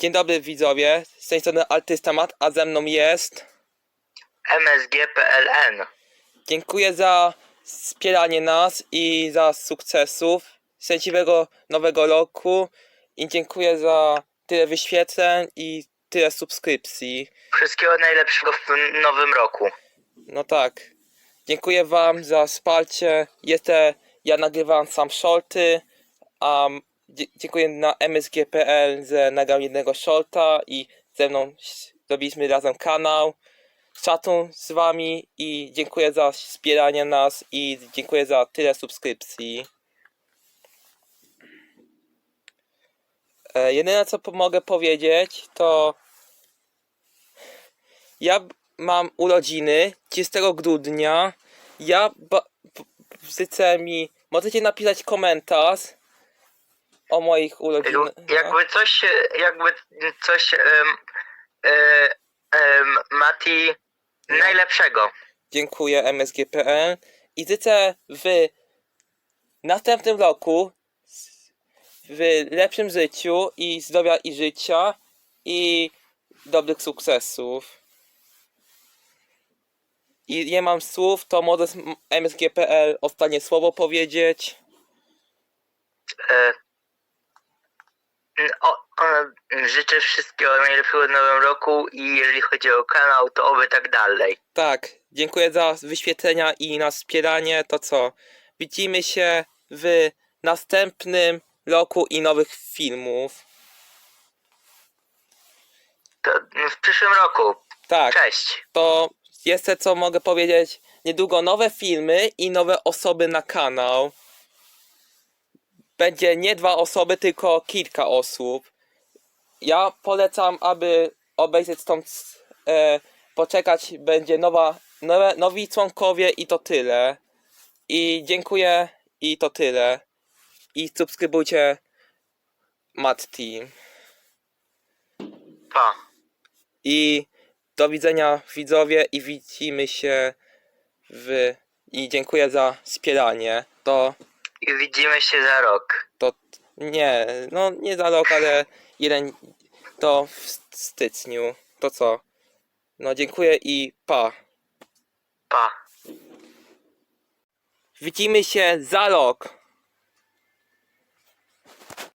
Dzień dobry widzowie, z tej strony Artysta Mat, a ze mną jest... MSG.PLN. Dziękuję za wspieranie nas i za sukcesów, szczęśliwego nowego roku i dziękuję za tyle wyświetleń i tyle subskrypcji. Wszystkiego najlepszego w nowym roku. No tak. Dziękuję wam za wsparcie. Jestem, ja nagrywam sam shorty, a dziękuję na msg.pl za nagrał jednego shorta i ze mną zrobiliśmy razem kanał. Szacun z wami i dziękuję za wspieranie nas i dziękuję za tyle subskrypcji. E, jedyne co mogę powiedzieć to ja mam urodziny 30 grudnia. Ja życzę mi. Możecie napisać komentarz o moich urodzinach. Jakby coś, jakby coś, e, em, Mati, najlepszego. Dziękuję MSG.pl i życzę w następnym roku w lepszym życiu i zdrowia i życia i dobrych sukcesów. I nie mam słów, to może MSG.pl ostatnie słowo powiedzieć. E, o, o, życzę wszystkiego najlepszego w nowym roku i jeżeli chodzi o kanał, to oby tak dalej. Tak, dziękuję za wyświetlenia i na wspieranie. To co? Widzimy się w następnym roku i nowych filmów. To w przyszłym roku. Tak, Cześć. to jeszcze co mogę powiedzieć. Niedługo nowe filmy i nowe osoby na kanał. Będzie nie dwa osoby, tylko kilka osób. Ja polecam, aby obejrzeć stąd, e, poczekać, będzie nowa, nowe, nowi członkowie i to tyle. I dziękuję i to tyle. I subskrybujcie Mad Team. Pa. I do widzenia widzowie i widzimy się w... I dziękuję za wspieranie. To, I widzimy się za rok. Nie, no nie za rok, ale jeden, to w styczniu. To co? No dziękuję i pa. Pa. Widzimy się za rok.